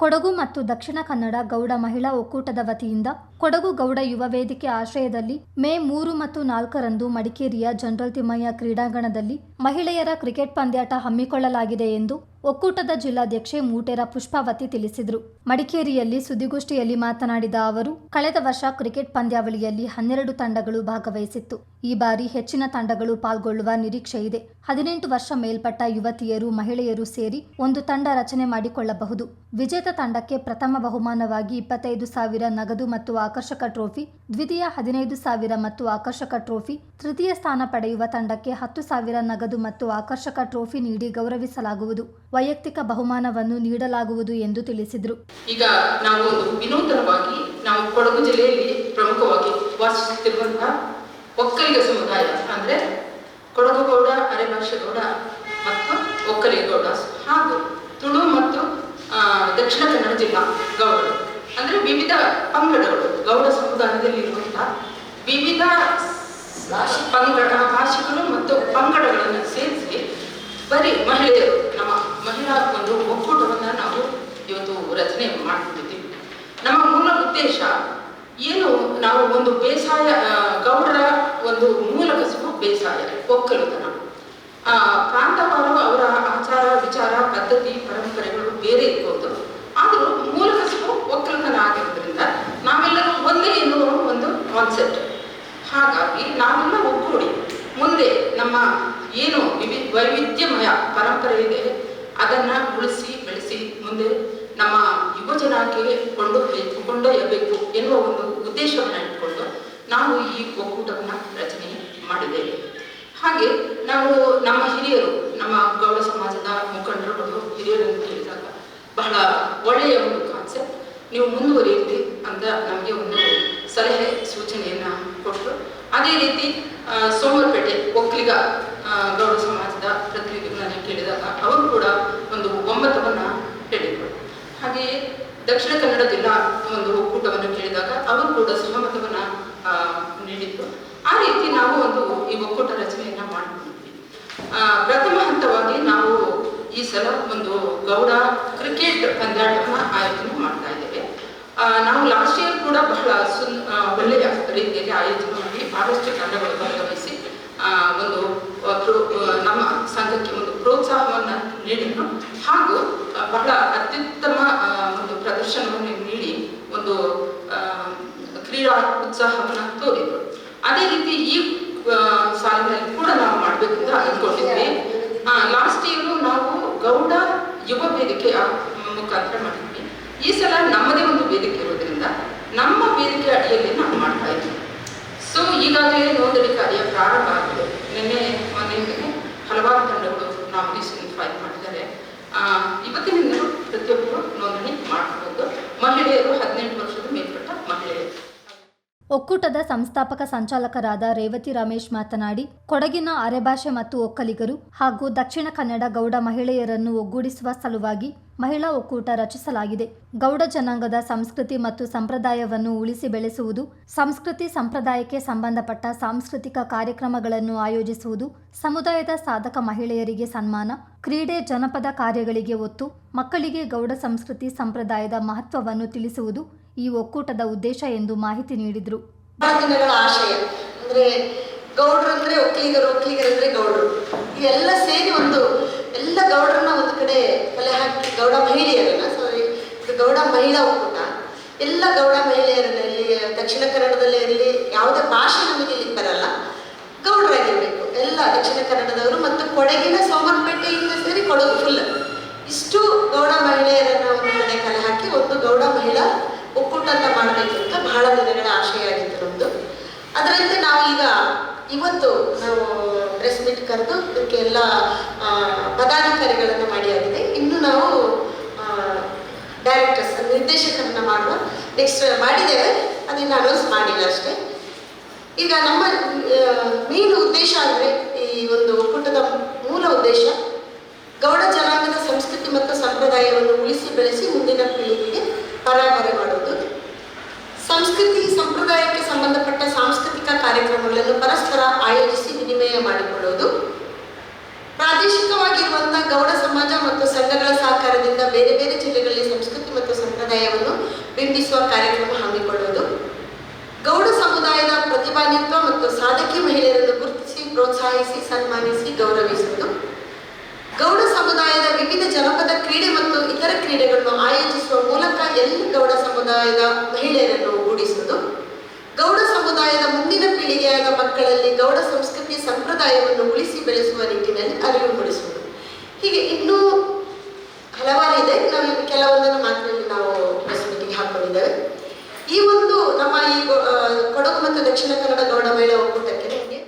ಕೊಡಗು ಮತ್ತು ದಕ್ಷಿಣ ಕನ್ನಡ ಗೌಡ ಮಹಿಳಾ ಒಕ್ಕೂಟದ ವತಿಯಿಂದ ಕೊಡಗು ಗೌಡ ಯುವ ವೇದಿಕೆ ಆಶ್ರಯದಲ್ಲಿ ಮೇ ಮೂರು ಮತ್ತು ನಾಲ್ಕರಂದು ಮಡಿಕೇರಿಯ ಜನರಲ್ ತಿಮ್ಮಯ್ಯ ಕ್ರೀಡಾಂಗಣದಲ್ಲಿ ಮಹಿಳೆಯರ ಕ್ರಿಕೆಟ್ ಪಂದ್ಯಾಟ ಹಮ್ಮಿಕೊಳ್ಳಲಾಗಿದೆ ಎಂದು ಒಕ್ಕೂಟದ ಜಿಲ್ಲಾಧ್ಯಕ್ಷೆ ಮೂಟೆರ ಪುಷ್ಪಾವತಿ ತಿಳಿಸಿದರು. ಮಡಿಕೇರಿಯಲ್ಲಿ ಸುದ್ದಿಗೋಷ್ಠಿಯಲ್ಲಿ ಮಾತನಾಡಿದ ಅವರು, ಕಳೆದ ವರ್ಷ ಕ್ರಿಕೆಟ್ ಪಂದ್ಯಾವಳಿಯಲ್ಲಿ ಹನ್ನೆರಡು ತಂಡಗಳು ಭಾಗವಹಿಸಿತ್ತು. ಈ ಬಾರಿ ಹೆಚ್ಚಿನ ತಂಡಗಳು ಪಾಲ್ಗೊಳ್ಳುವ ನಿರೀಕ್ಷೆ ಇದೆ. ಹದಿನೆಂಟು ವರ್ಷ ಮೇಲ್ಪಟ್ಟ ಯುವತಿಯರು, ಮಹಿಳೆಯರು ಸೇರಿ ಒಂದು ತಂಡ ರಚನೆ ಮಾಡಿಕೊಳ್ಳಬಹುದು. ವಿಜೇತ ತಂಡಕ್ಕೆ ಪ್ರಥಮ ಬಹುಮಾನವಾಗಿ ಇಪ್ಪತ್ತೈದು ಸಾವಿರ ನಗದು ಮತ್ತು ಆಕರ್ಷಕ ಟ್ರೋಫಿ, ದ್ವಿತೀಯ ಹದಿನೈದು ಸಾವಿರ ಮತ್ತು ಆಕರ್ಷಕ ಟ್ರೋಫಿ ತೃತೀಯ ಸ್ಥಾನ ಪಡೆಯುವ ತಂಡಕ್ಕೆ ಹತ್ತು ಸಾವಿರ ನಗದು ಮತ್ತು ಆಕರ್ಷಕ ಟ್ರೋಫಿ ನೀಡಿ ಗೌರವಿಸಲಾಗುವುದು. ವೈಯಕ್ತಿಕ ಬಹುಮಾನವನ್ನು ನೀಡಲಾಗುವುದು ಎಂದು ತಿಳಿಸಿದರು. ಈಗ ನಾವು ವಿನೂತನವಾಗಿ ನಾವು ಕೊಡಗು ಜಿಲ್ಲೆಯಲ್ಲಿ ಪ್ರಮುಖವಾಗಿ ವಾಸಿಸುತ್ತಿರುವಂತಹ ಒಕ್ಕಲಿಗ ಸಮುದಾಯ ಅಂದ್ರೆ ಕೊಡಗು ಗೌಡ ಅರೆಭಾಷೆಗೌಡ ಮತ್ತು ಒಕ್ಕಲಿಗ ಗೌಡ ಹಾಗೂ ತುಳು ಮತ್ತು ದಕ್ಷಿಣ ಕನ್ನಡ ಜಿಲ್ಲಾ ಗೌಡ ಅಂದ್ರೆ ವಿವಿಧ ಪಂಗಡಗಳು ಗೌಡ ಸಮುದಾಯದಲ್ಲಿ ಇರುವಂತಹ ವಿವಿಧ ಪಂಗಡ ಭಾಷೆಗಳು ಮತ್ತು ಪಂಗಡಗಳನ್ನು ಸೇರಿಸಿ ಬರೀ ಮಹಿಳೆಯರು, ನಮ್ಮ ಮಹಿಳಾ ಒಂದು ಒಕ್ಕೂಟವನ್ನು ನಾವು ಇವತ್ತು ರಚನೆ ಮಾಡ್ಕೊಂಡಿದ್ದೀವಿ. ನಮ್ಮ ಮೂಲ ಉದ್ದೇಶ ಏನು? ನಾವು ಒಂದು ಬೇಸಾಯ ಗೌಡರ ಒಂದು ಮೂಲ ಕಸುಬು ಬೇಸಾಯ, ಒಕ್ಕಲುತನ. ಪ್ರಾಂತವಾರು ಅವರ ಆಚಾರ, ವಿಚಾರ, ಪದ್ಧತಿ, ಪರಂಪರೆಗಳು ಬೇರೆ ಇರ್ಬೋದು ಆದರೂ ಮೂಲ ಕಸುಬು ಒಕ್ಕಲುತನ ಆಗಿರೋದ್ರಿಂದ ನಾವೆಲ್ಲರೂ ಒಂದೇ ಎನ್ನುವ ಒಂದು ಕಾನ್ಸೆಪ್ಟ್ ಹಾಗಾಗಿ ನಾವೆಲ್ಲ ಒಗ್ಗೂಡಿ ಮುಂದೆ ನಮ್ಮ ಏನು ವಿವಿ ವೈವಿಧ್ಯಮಯ ಪರಂಪರೆ ಇದೆ, ಅದನ್ನ ಉಳಿಸಿ ಬೆಳೆಸಿ ಮುಂದೆ ನಮ್ಮ ಯುವ ಜನಾಂಗಕ್ಕೆ ಕೊಂಡೊಯ್ಯಬೇಕು ಕೊಂಡೊಯ್ಯಬೇಕು ಎನ್ನುವ ಒಂದು ಉದ್ದೇಶವನ್ನು ಇಟ್ಕೊಂಡು ನಾವು ಈ ಒಕ್ಕೂಟವನ್ನ ರಚನೆ ಮಾಡಿದ್ದೇವೆ. ಹಾಗೆ ನಾವು ನಮ್ಮ ಹಿರಿಯರು, ನಮ್ಮ ಗೌಡ ಸಮಾಜದ ಮುಖಂಡರುಗಳು ಹಿರಿಯರು ಅಂತ ಹೇಳಿದಾಗ ಬಹಳ ಒಳ್ಳೆಯ ಒಂದು ಕಾನ್ಸೆಪ್ಟ್ ನೀವು ಮುಂದುವರಿಯಿರಿ ಅಂತ ನಮಗೆ ಒಂದು ಸಲಹೆ, ಸೂಚನೆಯನ್ನ ಕೊಟ್ಟರು. ಅದೇ ರೀತಿ ಸೋಮರಪೇಟೆ, ಒಕ್ಕಲಿಗ ಗೌಡ ಸಮಾಜದ ಪ್ರತಿನಿಧಿಗಳನ್ನ ಕೇಳಿದಾಗ ಅವರು ಕೂಡ ಒಂದು ಒಮ್ಮತವನ್ನು ಹೇಳಿದರು. ಹಾಗೆಯೇ ದಕ್ಷಿಣ ಕನ್ನಡ ಜಿಲ್ಲಾ ಒಂದು ಒಕ್ಕೂಟವನ್ನು ಕೇಳಿದಾಗ ಅವರು ಕೂಡ ಸಹಮತವನ್ನು ನೀಡಿದ್ರು. ಆ ರೀತಿ ನಾವು ಒಂದು ಈ ಒಕ್ಕೂಟ ರಚನೆಯನ್ನು ಮಾಡಿಕೊಂಡಿದ್ವಿ. ಆ, ಪ್ರಥಮ ಹಂತವಾಗಿ ನಾವು ಈ ಸಲ ಒಂದು ಗೌಡ ಕ್ರಿಕೆಟ್ ಪಂದ್ಯಾಟವನ್ನ ಆಯೋಜನೆ ಮಾಡ್ತಾ ಇದ್ದೇವೆ. ನಾವು ಲಾಸ್ಟ್ ಇಯರ್ ಕೂಡ ಬಹಳ ಸುನ್ ಒಳ್ಳೆಯ ರೀತಿಯಲ್ಲಿ ಆಯೋಜನೆ ಮಾಡಿ ಬಹಳಷ್ಟು ತಂಡಗಳು ಭಾಗವಹಿಸಿ ಒಂದು ನಮ್ಮ ಸಂಘಕ್ಕೆ ಒಂದು ಪ್ರೋತ್ಸಾಹವನ್ನು ನೀಡಿದ್ರು. ಹಾಗೂ ಬಹಳ ಅತ್ಯುತ್ತಮ ಒಂದು ಪ್ರದರ್ಶನವನ್ನು ನೀಡಿ ಒಂದು ಕ್ರೀಡಾ ಉತ್ಸಾಹವನ್ನು ತೋರಿದ್ರು. ಅದೇ ರೀತಿ ಈ ಸಾಲಿನಲ್ಲಿ ಕೂಡ ನಾವು ಮಾಡಬೇಕಂತ ಅಂದ್ಕೊಂಡಿದ್ವಿ ಲಾಸ್ಟ್ ಇಯರ್ ನಾವು ಗೌಡ ಯುವ ವೇದಿಕೆಯ ಮುಖಾಂತರ ಮಾಡಿದ್ವಿ. ಈ ಸಲ ನಮ್ಮದೇ ಒಂದು ವೇದಿಕೆ ಇರೋದ್ರಿಂದ ನಮ್ಮ ವೇದಿಕೆ ಅಡಿಯಲ್ಲಿ ನಾವು ಮಾಡ್ತಾ ಇದ್ವಿ. ಸೊ ಈಗಾಗಲೇ ನೋಂದಣಿ ಕಾರ್ಯ ಪ್ರಾರಂಭ ಆಗಿದೆ ನಿನ್ನೆ ಮೊನ್ನೆ ಹಲವಾರು ತಂಡಗಳು ನಾಮಿನೇಷನ್ ಫೈಲ್ ಮಾಡಿದ್ದಾರೆ ಆ, ಇವತ್ತಿನಿಂದಲೂ ಪ್ರತಿಯೊಬ್ಬರು ನೋಂದಣಿ ಮಾಡಬಹುದು ಮಹಿಳೆಯರು ಹದಿನೆಂಟು ವರ್ಷದ ಮೇಲ್ಪಟ್ಟ ಮಹಿಳೆಯರು ಒಕ್ಕೂಟದ ಸಂಸ್ಥಾಪಕ ಸಂಚಾಲಕರಾದ ರೇವತಿ ರಮೇಶ್ ಮಾತನಾಡಿ, ಕೊಡಗಿನ ಅರೆಭಾಷೆ ಮತ್ತು ಒಕ್ಕಲಿಗರು ಹಾಗೂ ದಕ್ಷಿಣ ಕನ್ನಡ ಗೌಡ ಮಹಿಳೆಯರನ್ನು ಒಗ್ಗೂಡಿಸುವ ಸಲುವಾಗಿ ಮಹಿಳಾ ಒಕ್ಕೂಟ ರಚಿಸಲಾಗಿದೆ. ಗೌಡ ಜನಾಂಗದ ಸಂಸ್ಕೃತಿ ಮತ್ತು ಸಂಪ್ರದಾಯವನ್ನು ಉಳಿಸಿ ಬೆಳೆಸುವುದು, ಸಂಸ್ಕೃತಿ ಸಂಪ್ರದಾಯಕ್ಕೆ ಸಂಬಂಧಪಟ್ಟ ಸಾಂಸ್ಕೃತಿಕ ಕಾರ್ಯಕ್ರಮಗಳನ್ನು ಆಯೋಜಿಸುವುದು, ಸಮುದಾಯದ ಸಾಧಕ ಮಹಿಳೆಯರಿಗೆ ಸನ್ಮಾನ, ಕ್ರೀಡೆ ಜನಪದ ಕಾರ್ಯಗಳಿಗೆ ಒತ್ತು, ಮಕ್ಕಳಿಗೆ ಗೌಡ ಸಂಸ್ಕೃತಿ ಸಂಪ್ರದಾಯದ ಮಹತ್ವವನ್ನು ತಿಳಿಸುವುದು ಈ ಒಕ್ಕೂಟದ ಉದ್ದೇಶ ಎಂದು ಮಾಹಿತಿ ನೀಡಿದರು. ಆಶಯ, ಅಂದ್ರೆ ಗೌಡ್ರು ಅಂದ್ರೆ ಒಕ್ಕಲಿಗರು ಒಕ್ಕಲಿಗರು ಅಂದ್ರೆ ಗೌಡ್ರು. ಇದೆಲ್ಲ ಸೇರಿ ಒಂದು, ಎಲ್ಲ ಗೌಡ್ರನ್ನ ಒಂದು ಕಡೆ ಕಲೆ ಹಾಕಿ, ಗೌಡ ಮಹಿಳೆಯರನ್ನ ಸಾರಿ ಗೌಡ ಮಹಿಳಾ ಒಕ್ಕೂಟ. ಎಲ್ಲ ಗೌಡ ಮಹಿಳೆಯರನ್ನ ಇಲ್ಲಿ ದಕ್ಷಿಣ ಕನ್ನಡದಲ್ಲೇ ಇರಲಿ ಯಾವುದೇ ಭಾಷೆ ನಮಗೆ ಇಲ್ಲಿ ಬರಲ್ಲ. ಗೌಡರಾಗಿರ್ಬೇಕು, ಎಲ್ಲ ದಕ್ಷಿಣ ಕನ್ನಡದವರು ಮತ್ತು ಕೊಡಗಿನ ಸೋಮರಪೇಟೆಯಿಂದ ಸೇರಿ ಕೊಡಗು ಫುಲ್ ಇಷ್ಟು ಗೌಡ ಮಹಿಳೆಯರನ್ನ ಒಂದು ಕಡೆ ಕಲೆ ಹಾಕಿ, ಒಂದು ಗೌಡ ಮಹಿಳಾ ಅಂತ ಮಾಡಬೇಕು ಅಂತ ಬಹಳ ದಿನಗಳ ಆಶಯ ಆಗಿತ್ತು ನಮ್ದು ಅದರಂತೆ ನಾವು ಈಗ ಇವತ್ತು ನಾವು ಪ್ರೆಸ್ ಮೀಟ್ ಕರೆದು ಇದಕ್ಕೆ ಎಲ್ಲ ಪದಾಧಿಕಾರಿಗಳನ್ನು ಮಾಡಿ ಆಗಿದೆ ಇನ್ನು ನಾವು ಡೈರೆಕ್ಟರ್ಸ್ ನಿರ್ದೇಶಕರನ್ನ ಮಾಡುವ ನೆಕ್ಸ್ಟ್ ಮಾಡಿದ್ದೇವೆ ಅದನ್ನು ಅನೌನ್ಸ್ ಮಾಡಿಲ್ಲ ಅಷ್ಟೇ ಈಗ ನಮ್ಮ ಮೇನ್ ಉದ್ದೇಶ ಅಂದರೆ ಈ ಒಂದು ಒಕ್ಕೂಟದ ಮೂಲ ಉದ್ದೇಶ ಗೌಡ ಜನಾಂಗದ ಸಂಸ್ಕೃತಿ ಮತ್ತು ಸಂಪ್ರದಾಯವನ್ನು ಉಳಿಸಿ ಬೆಳೆಸಿ ಮುಂದಿನ ಪೀಳಿಗೆಗೆ ಸಂಸ್ಕೃತಿ ಸಂಪ್ರದಾಯಕ್ಕೆ ಸಂಬಂಧಪಟ್ಟ ಸಾಂಸ್ಕೃತಿಕ ಕಾರ್ಯಕ್ರಮಗಳನ್ನು ಪರಸ್ಪರ ಆಯೋಜಿಸಿ ವಿನಿಮಯ ಮಾಡಿಕೊಳ್ಳುವುದು. ಪ್ರಾದೇಶಿಕವಾಗಿರುವಂತಹ ಗೌಡ ಸಮಾಜ ಮತ್ತು ಸಂಘಗಳ ಸಹಕಾರದಿಂದ ಬೇರೆ ಬೇರೆ ಜಿಲ್ಲೆಗಳಲ್ಲಿ ಸಂಸ್ಕೃತಿ ಮತ್ತು ಸಂಪ್ರದಾಯವನ್ನು ಬಿಂಬಿಸುವ ಕಾರ್ಯಕ್ರಮ ಹಮ್ಮಿಕೊಳ್ಳುವುದು. ಗೌಡ ಸಮುದಾಯದ ಪ್ರತಿಭಾನಿತ್ವ ಮತ್ತು ಸಾಧಕಿ ಮಹಿಳೆಯರನ್ನು ಗುರುತಿಸಿ, ಪ್ರೋತ್ಸಾಹಿಸಿ, ಸನ್ಮಾನಿಸಿ ಗೌರವಿಸುವುದು. ಗೌಡ ಸಮುದಾಯದ ವಿವಿಧ ಜನಪದ ಕ್ರೀಡೆ ಮತ್ತು ಇತರ ಕ್ರೀಡೆಗಳನ್ನು ಆಯೋಜಿಸುವ ಮೂಲಕ ಎಲ್ಲ ಗೌಡ ಸಮುದಾಯದ ಮಹಿಳೆಯರನ್ನು ಸಮುದಾಯದ ಮುಂದಿನ ಪೀಳಿಗೆಯಾದ ಮಕ್ಕಳಲ್ಲಿ ಗೌಡ ಸಂಸ್ಕೃತಿ ಸಂಪ್ರದಾಯವನ್ನು ಉಳಿಸಿ ಬೆಳೆಸುವ ನಿಟ್ಟಿನಲ್ಲಿ ಅರಿವು ಮೂಡಿಸುವುದು. ಹೀಗೆ ಇನ್ನೂ ಇದೆ. ನಾವು ಕೆಲವೊಂದನ್ನು ಮಾತಿನಲ್ಲಿ ನಾವು ಪ್ರಸ್ತುತಿಗೆ ಹಾಕೊಂಡಿದ್ದೇವೆ. ಈ ಒಂದು ನಮ್ಮ ಈ ಕೊಡಗು ಮತ್ತು ದಕ್ಷಿಣ ಕನ್ನಡ ಗೌಡ ಮಹಿಳಾ ಒಕ್ಕೂಟಕ್ಕೆ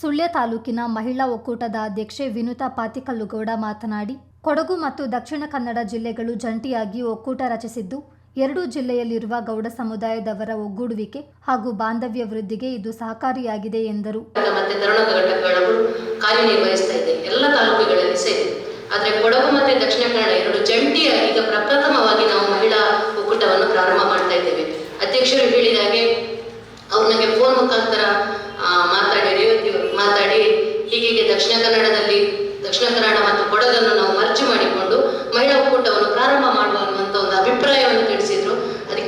ಸುಳ್ಯ ತಾಲೂಕಿನ ಮಹಿಳಾ ಒಕ್ಕೂಟದ ಅಧ್ಯಕ್ಷೆ ವಿನುತಾ ಪಾತಿಕಲ್ಲುಗೌಡ ಮಾತನಾಡಿ, ಕೊಡಗು ಮತ್ತು ದಕ್ಷಿಣ ಕನ್ನಡ ಜಿಲ್ಲೆಗಳು ಜಂಟಿಯಾಗಿ ಒಕ್ಕೂಟ ರಚಿಸಿದ್ದು ಎರಡೂ ಜಿಲ್ಲೆಯಲ್ಲಿರುವ ಗೌಡ ಸಮುದಾಯದವರ ಒಗ್ಗೂಡುವಿಕೆ ಹಾಗೂ ಬಾಂಧವ್ಯ ವೃದ್ಧಿಗೆ ಇದು ಸಹಕಾರಿಯಾಗಿದೆ ಎಂದರು. ಮತ್ತೆ ಕಾರ್ಯನಿರ್ವಹಿಸ್ತಾ ಇದೆ. ಎಲ್ಲ ತಾಲೂಕುಗಳಲ್ಲಿ ಸೇರಿ. ಆದರೆ ಕೊಡಗು ಮತ್ತೆ ದಕ್ಷಿಣ ಕನ್ನಡ ಎರಡು ಜಂಟಿಯಾಗಿ ಈಗ ಪ್ರಪ್ರಥಮವಾಗಿ ನಾವು ಮಹಿಳಾ ಒಕ್ಕೂಟವನ್ನು ಪ್ರಾರಂಭ ಮಾಡ್ತಾ ಇದ್ದೇವೆ. ಅಧ್ಯಕ್ಷರು ಹೇಳಿದ ಹಾಗೆ ಅವ್ರು ನನಗೆ ಫೋನ್ ಮುಖಾಂತರ ಮಾತಾಡಿ, ರೇವತಿ ಮಾತಾಡಿ ಹೀಗೆ ದಕ್ಷಿಣ ಕನ್ನಡದಲ್ಲಿ ದಕ್ಷಿಣ ಕನ್ನಡ ಮತ್ತು ಕೊಡಗನ್ನು ನಾವು ಮರ್ಜಿ ಮಾಡಿಕೊಂಡು ಮಹಿಳಾ ಒಕ್ಕೂಟವನ್ನು ಪ್ರಾರಂಭ ಮಾಡುವ ಅನ್ನುವಂಥ ಒಂದು ಅಭಿಪ್ರಾಯವನ್ನು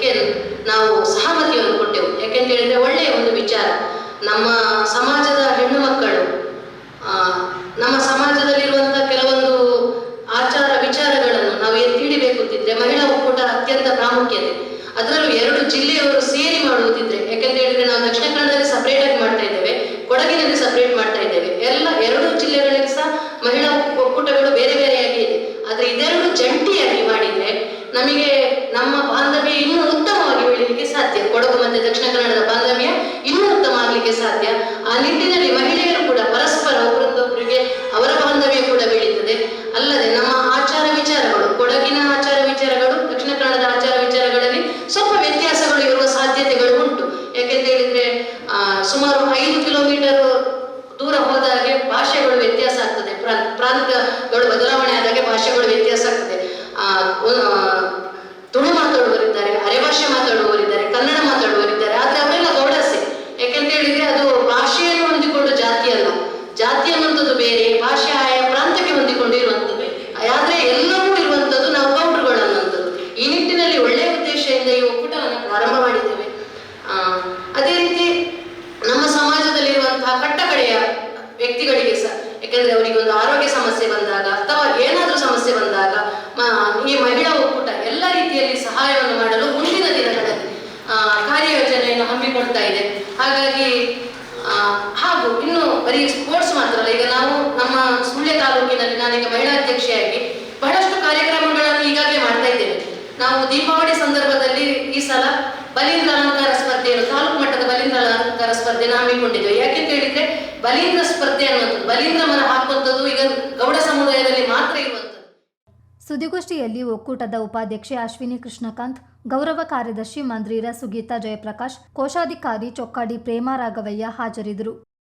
ತಿಳಿಸಿದ್ರು ನಾವು ಸಹಮತಿಯನ್ನು ಕೊಟ್ಟೆವು. ಯಾಕೆಂತ ಹೇಳಿದ್ರೆ ಒಳ್ಳೆಯ ಒಂದು ವಿಚಾರ. ನಮ್ಮ ಸಮಾಜದ ಹೆಣ್ಣು ಮಕ್ಕಳು ನಮ್ಮ ಸಮಾಜದಲ್ಲಿರುವಂತಹ ಕೆಲವೊಂದು ಆಚಾರ ವಿಚಾರಗಳನ್ನು ನಾವು ಎತ್ತಿ ಹಿಡಿಬೇಕು ಅಂತಿದ್ರೆ ಮಹಿಳಾ ಒಕ್ಕೂಟ ಅತ್ಯಂತ ಪ್ರಾಮುಖ್ಯತೆ ಅದರಲ್ಲೂ ಎರಡು ಜಿಲ್ಲೆಯವರು ಸೇರಿ ಮಾಡುವುದಿದ್ರೆ ಯಾಕಂತ ಹೇಳಿದ್ರೆ ನಾವು ದಕ್ಷಿಣ ಕನ್ನಡದಲ್ಲಿ ಸಪರೇಟ್ ಆಗಿ ಮಾಡ್ತಾ ಇದ್ದೇವೆ ಕೊಡಗಿನಲ್ಲಿ ಸಪರೇಟ್ ಮಾಡ್ತಾ ಇದ್ದೇವೆ ಎಲ್ಲ ಎರಡು ಜಿಲ್ಲೆಗಳಲ್ಲಿ ಸಹ ಮಹಿಳಾ ಒಕ್ಕೂಟಗಳು ಬೇರೆ ಬೇರೆಯಾಗಿ ಇದೆ ಆದ್ರೆ ಇದೆರಡು ಜಂಟಿಯಾಗಿ ಮಾಡಿದ್ರೆ ನಮಗೆ ನಮ್ಮ ಬಾಂಧವ್ಯ ಇನ್ನೂ ಉತ್ತಮವಾಗಿ ಬೆಳೀಲಿಕ್ಕೆ ಸಾಧ್ಯ ಕೊಡಗು ಮತ್ತೆ ದಕ್ಷಿಣ ಕನ್ನಡದ ಬಾಂಧವ್ಯ ಇನ್ನೂ ಆಗಲಿಕ್ಕೆ ಸಾಧ್ಯ. ಆ ನಿಟ್ಟಿನಲ್ಲಿ ಮಹಿಳೆಯರು ಕೂಡ ಪರಸ್ಪರ ಒಬ್ಬರೊಂದೊಬ್ಬರಿಗೆ ಅವರ ಬಾಂಧವ್ಯ ಕೂಡ ಬೆಳೀತದೆ ಅಲ್ಲದೆ ನಮ್ಮ ಆಚಾರ ವಿಚಾರಗಳು ಕೊಡಗಿನ ಆಚಾರ ವಿಚಾರಗಳು ದಕ್ಷಿಣ ಕನ್ನಡದ ಆಚಾರ ವಿಚಾರಗಳಲ್ಲಿ ಸ್ವಲ್ಪ ವ್ಯತ್ಯಾಸಗಳು ಇರುವ ಸಾಧ್ಯತೆಗಳು ಉಂಟು. ಯಾಕೆಂತ ಹೇಳಿದ್ರೆ ಸುಮಾರು ಐದು ಕಿಲೋಮೀಟರ್ ದೂರ ಹೋದಾಗೆ ಭಾಷೆಗಳು ವ್ಯತ್ಯಾಸ ಆಗ್ತದೆ. ಪ್ರಾಂತ ಪ್ರಾಂತ್ಯಗಳು ಬದಲಾವಣೆ ಆದಾಗೆ ಭಾಷೆಗಳು ವ್ಯತ್ಯಾಸ ಆಗ್ತದೆ. ಆ, ತುಳು ಮಾತಾಡುವವರಿದ್ದಾರೆ ಅರೆಭಾಷೆ ಮಾತಾಡುವವರಿದ್ದಾರೆ ಕನ್ನಡ ಮಾತಾಡುವವರಿದ್ದಾರೆ ಆದ್ರೆ ಅವರೆಲ್ಲ ಗೌಡಸೆ ಯಾಕೆಂತ ಹೇಳಿದ್ರೆ ಅದು ಭಾಷೆಯನ್ನು ಹೊಂದಿಕೊಂಡು ಜಾತಿ ಅಲ್ಲ ಜಾತಿ ಅನ್ನುವಂಥದ್ದು ಬೇರೆ ಭಾಷೆ ಆಯಾ ಪ್ರಾಂತ್ಯಕ್ಕೆ ಹೊಂದಿಕೊಂಡು ಇರುವಂಥದ್ದು ಆದ್ರೆ ಎಲ್ಲವೂ ಇರುವಂಥದ್ದು ನಾವು ಗೌಡರುಗಳು ಅನ್ನುವಂಥದ್ದು ಈ ನಿಟ್ಟಿನಲ್ಲಿ ಒಳ್ಳೆಯ ಉದ್ದೇಶದಿಂದ ಈ ಒಕ್ಕೂಟವನ್ನು ಪ್ರಾರಂಭ ಮಾಡಿದ್ದೇವೆ ಆ, ಅದೇ ರೀತಿ ನಮ್ಮ ಸಮಾಜದಲ್ಲಿರುವಂತಹ ಕಟ್ಟಕಡೆಯ ವ್ಯಕ್ತಿಗಳಿಗೆ ಸಹ ಯಾಕಂದ್ರೆ ಅವರಿಗೆ ಒಂದು ಆರೋಗ್ಯ ಸಮಸ್ಯೆ ಬಂದಾಗ ಅಥವಾ ಏನಾದರೂ ಸಮಸ್ಯೆ ಬಂದಾಗ ಈ ಮಹಿಳಾ ಒಕ್ಕೂಟ ಎಲ್ಲ ರೀತಿಯಲ್ಲಿ ಸಹಾಯವನ್ನು ಮಾಡಲು ಮುಂದಿನ ದಿನಗಳಲ್ಲಿ ಕಾರ್ಯ ಕಾರ್ಯಯೋಜನೆಯನ್ನು ಹಮ್ಮಿಕೊಳ್ತಾ ಇದೆ. ಹಾಗಾಗಿ ಹಾಗೂ ಇನ್ನು ಬರೀ ಸ್ಪೋರ್ಟ್ಸ್ ಮಾತ್ರ ಅಲ್ಲ, ಈಗ ನಾವು ನಮ್ಮ ಸುಳ್ಯ ತಾಲೂಕಿನಲ್ಲಿ ನಾನೀಗ ಮಹಿಳಾ ಅಧ್ಯಕ್ಷೆಯಾಗಿ ಬಹಳಷ್ಟು ಕಾರ್ಯಕ್ರಮಗಳನ್ನು ಈಗಾಗಲೇ ಮಾಡ್ತಾ ಇದ್ದೇವೆ. ನಾವು ದೀಪಾವಳಿ ಸಂದರ್ಭದಲ್ಲಿ ಈ ಸಲ ಬಲೀಂದ್ರ ಅಲಂಕಾರ ಸ್ಪರ್ಧೆಯನ್ನು, ತಾಲೂಕು ಮಟ್ಟದ ಬಲೀಂದ್ರ ಅಲಂಕಾರ ಸ್ಪರ್ಧೆಯನ್ನು ಹಮ್ಮಿಕೊಂಡಿದ್ದೇವೆ. ಯಾಕೆಂತ ಹೇಳಿದ್ರೆ, ಬಲೀಂದ್ರ ಸ್ಪರ್ಧೆ ಅನ್ನೋದು, ಬಲೀಂದ್ರ ಗೌಡ ಸಮುದಾಯದಲ್ಲಿ ಮಾತ್ರ ಇರುವಂಥದ್ದು. ಸುದ್ದಿಗೋಷ್ಠಿಯಲ್ಲಿ ಒಕ್ಕೂಟದ ಉಪಾಧ್ಯಕ್ಷೆ ಅಶ್ವಿನಿ ಕೃಷ್ಣಕಾಂತ್, ಗೌರವ ಕಾರ್ಯದರ್ಶಿ ಮಂದ್ರೀರ ಸುಗೀತಾ ಜಯಪ್ರಕಾಶ್, ಕೋಶಾಧಿಕಾರಿ ಚೊಕ್ಕಾಡಿ ಪ್ರೇಮ ರಾಘವಯ್ಯ ಹಾಜರಿದ್ದರು.